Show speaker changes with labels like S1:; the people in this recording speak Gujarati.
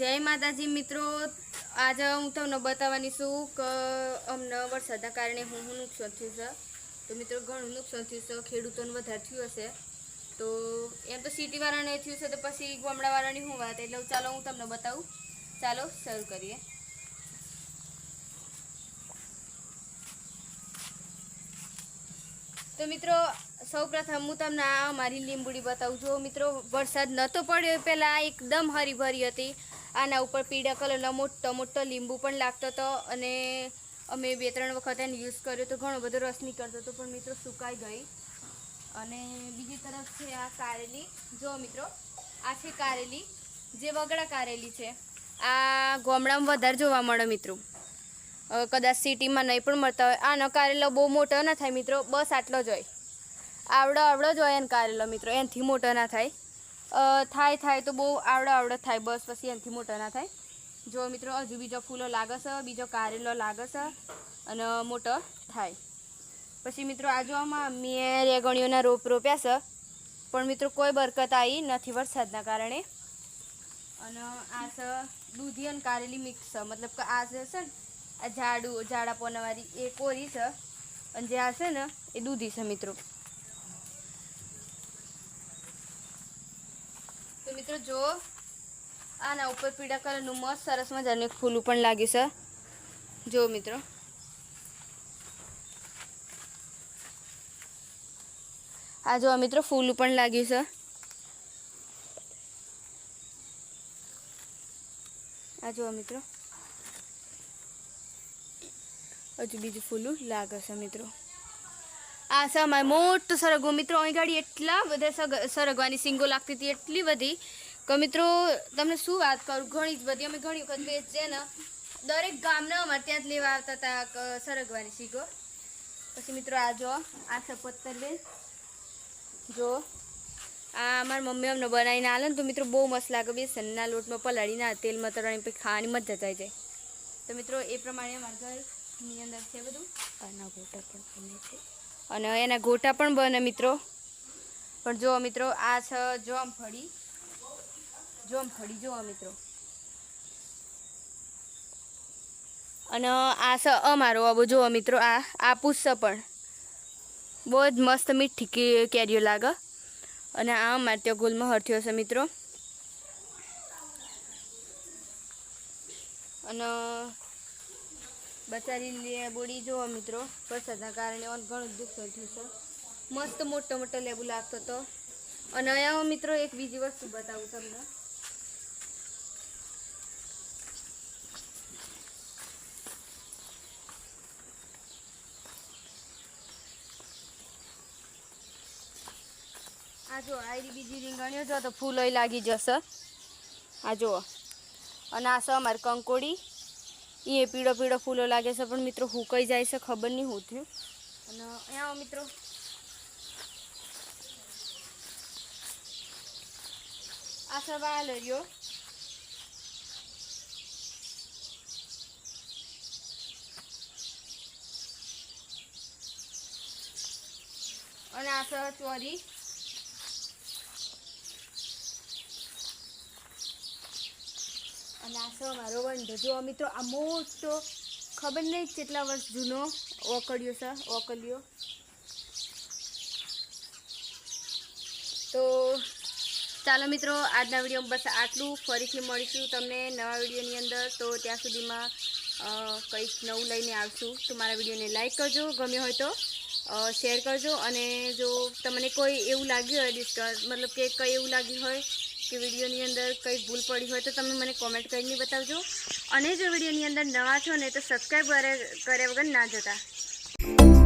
S1: જય માતાજી મિત્રો. આજે હું તમને બતાવવાની છું કે અમને વરસાદના કારણે હું હું નુકસાન થયું છે. તો મિત્રો, ઘણું નુકસાન થયું છે. ખેડૂતોને વધારે થયું હશે. તો એમ તો સિટીવાળાને થયું છે, તો પછી ગામડાવાળાની હું વાત? એટલે ચાલો હું તમને બતાવું. ચાલો, શરૂ કરીએ. તો મિત્રો, સૌપ્રથમ હું તમને આ મારી લીંબુડી બતાવું છું. મિત્રો, વરસાદ નહોતો પડ્યો પહેલાં એકદમ હરીભરી હતી. આના ઉપર પીળા કલરનો મોટો મોટો લીંબુ પણ લાગતો હતો અને અમે બે ત્રણ વખત એને યુઝ કર્યો તો ઘણો બધો રસ નીકળતો હતો, પણ મિત્રો સુકાઈ ગઈ. અને બીજી તરફ છે આ કારેલી. જો મિત્રો, આ છે કારેલી. જે વગડા કારેલી છે. આ ગામડામાં વધારે જોવા મળે મિત્રો. કદાચ સિટીમાં નહીં પણ મળતા હોય. આનો કારેલો બહુ મોટો ના થાય મિત્રો, બસ આટલો જ હોય. આવડો આવડો જ હોય એને કારેલો મિત્રો, એનાથી મોટો ના થાય. થાય થાય તો બહુ આવડો આવડો થાય, બસ પછી એનાથી મોટો ના થાય. જો મિત્રો, હજુ બીજો ફૂલો લાગે છે, બીજો કારેલો લાગે છે, અને મોટો થાય. પછી મિત્રો આ જોવામાં મેં રેગણીઓના રોપ રોપ્યા છે, પણ મિત્રો કોઈ બરકત આવી નથી વરસાદના કારણે. અને આ છે દૂધી અને કારેલી મિક્સ છે. મતલબ કે આ છે ને, આ ઝાડુ, ઝાડા પોનાવાળી એ કોરી છે. અને જે આ છે ને, એ દૂધી છે મિત્રો. મિત્રો, જો આના ઉપર પીળા કલરનું મસ્ત સરસ મજાનું ફૂલું પણ લાગ્યું છે. જો મિત્રો. આ જો મિત્રો ફૂલું પણ લાગ્યું છે. આ જો મિત્રો. હજુ બીજું ફૂલું લાગે છે, મિત્રો. આ સમય મોટો સરગવો. મિત્રો, અહીં ગાડી એટલા બધા સગ- સરગવાની સિંગો લાગતી હતી, એટલી બધી. કે મિત્રો, તમને શું વાત કરું? ઘણી જ બધી. અમે ઘણી વખત વેચીએ ને, દરેક ગામના અમારે ત્યાં જ લેવા આવતા હતા સરગવાની સિંગો. પછી મિત્રો, આ જો, આ સપોતર પત્તરવેલ જો, આ અમારી મમ્મી અમને બનાવીને આલે ને તો મિત્રો બહુ મસ્ત લાગે. બેસનના લોટમાં પલાળીને તેલમાં તળાઈને પછી ખાવાની મજા આવી જાય. તો મિત્રો, એ પ્રમાણે અમારા ઘરની અંદર છે બધું. આના છે. અને એના ગોટા પણ બને મિત્રો. પણ જુઓ મિત્રો, આ છે જોમફળી જોમફળી જુઓ મિત્રો. અને આ છે અમારો આબો જુઓ મિત્રો, આ આ પુસ્સ પણ. બહુ જ મસ્ત મીઠી કેરીઓ લાગે. અને આ અમારે ત્યાં ગુલમાં હરથ્યો છે મિત્રો. અને બચારી લેબુડી જુઓ મિત્રો વરસાદના કારણે ઓન ઘણું દુઃખ થયું છે મસ્ત મોટો મોટો લેબુ લાગતો હતો અને અહીંયા મિત્રો એક બીજી વસ્તુ બતાવું તમને આ જો આરી બીજી રીંગણીઓ જો તો ફૂલોય લાગી જશે આ જુઓ અને આ છે અમારે કંકોડી એ પીળો પીળો ફૂલો લાગે છે, પણ મિત્રો હુકાઈ જાય છે, ખબર નહીં હું થયું. અને અહીંયા મિત્રો. આ સવાલ રહ્યો અને આ ચોરી. અને આ છે મારો વંઢો. જો મિત્રો આ મોટો, ખબર નહીં કેટલા વર્ષ જૂનો ઓકળ્યો છે ઓકલ્યો તો ચાલો મિત્રો, આજના વિડીયોમાં બસ આટલું. ફરીથી મળીશું તમને નવા વિડીયોની અંદર. તો ત્યાં સુધીમાં કંઈક નવું લઈને આવશું. તો મારા વિડીયોને લાઈક કરજો, ગમ્યો હોય તો શેર કરજો. અને જો તમને કોઈ એવું લાગ્યું હોય ડિસ્કસ મતલબ કે કંઈ એવું લાગ્યું હોય કે વિડીયોની અંદર કંઈ ભૂલ પડી હોય તો તમે મને કોમેન્ટ કરીને બતાવજો. અને જો વિડીયોની અંદર નવા છો ને તો સબસ્ક્રાઈબ કર્યા વગર ના જતા.